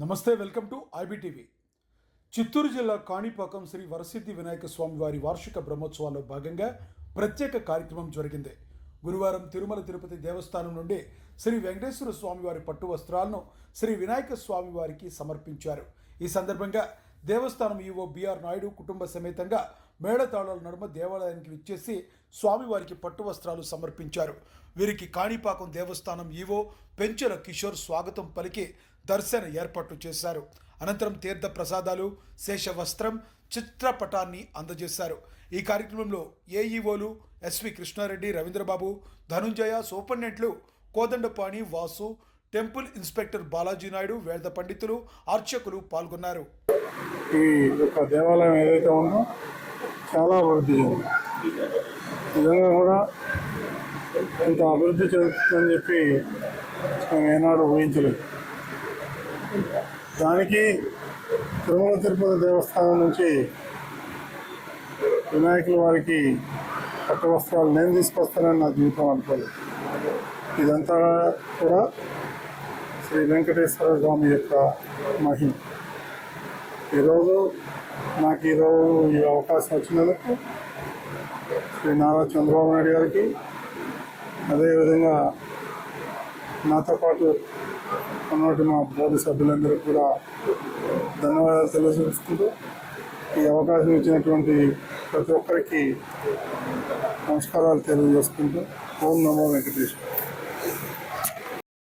నమస్తే welcome to IBTV. Chittoor జిల్లా కాణిపాకం శ్రీ వరసిద్ధి వినాయక స్వామి వారి వార్షిక బ్రహ్మోత్సవాల్లో భాగంగా ప్రత్యేక కార్యక్రమం జరిగింది. గురువారం తిరుమల తిరుపతి దేవస్థానం నుండి శ్రీ వెంకటేశ్వర స్వామివారి పట్టు వస్త్రాలను శ్రీ వినాయక స్వామి వారికి సమర్పించారు. ఈ సందర్భంగా దేవస్థానం ఈవో బిఆర్ నాయుడు కుటుంబ సమేతంగా మేళతాళాల నడుమ దేవాలయానికి విచ్చేసి స్వామివారికి పట్టు వస్త్రాలు సమర్పించారు. వీరికి కాణిపాకం దేవస్థానం ఈవో పెంచెల కిషోర్ స్వాగతం పలికి దర్శన ఏర్పాట్లు చేశారు. అనంతరం తీర్థ ప్రసాదాలు శేష వస్త్రం చిత్రపటాన్ని అందజేశారు. ఈ కార్యక్రమంలో ఏఈఓలు ఎస్వి కృష్ణారెడ్డి రవీంద్రబాబు ధనుంజయ సూపర్నెంట్లు కోదండపాణి వాసు టెంపుల్ ఇన్స్పెక్టర్ బాలాజీ నాయుడు వేద పండితులు అర్చకులు పాల్గొన్నారు. ఈ యొక్క దేవాలయం ఏదైతే ఉందో చాలా అభివృద్ధి. చెందింది నిజంగా కూడా ఇంత అభివృద్ధి చెందుతుందని చెప్పి మేము ఏనాడు ఊహించలేదు. దానికి తిరుమల తిరుపతి దేవస్థానం నుంచి వినాయకుల వారికి పట్టు వస్త్రాలు నేను తీసుకొస్తానని నా జీవితం అనుకోలేదు. ఇదంతా కూడా శ్రీ వెంకటేశ్వర స్వామి యొక్క మహిమ. ఈరోజు నాకు ఈరోజు ఈ అవకాశం వచ్చినందుకు శ్రీ నారా చంద్రబాబు నాయుడు గారికి అదేవిధంగా నాతో పాటు ఉన్నటువంటి మా బోర్డు సభ్యులందరూ కూడా ధన్యవాదాలు తెలియజేసుకుంటూ ఈ అవకాశం ఇచ్చినటువంటి ప్రతి ఒక్కరికి నమస్కారాలు తెలియజేసుకుంటూ ఓం నమో వెంకటేశ్వర.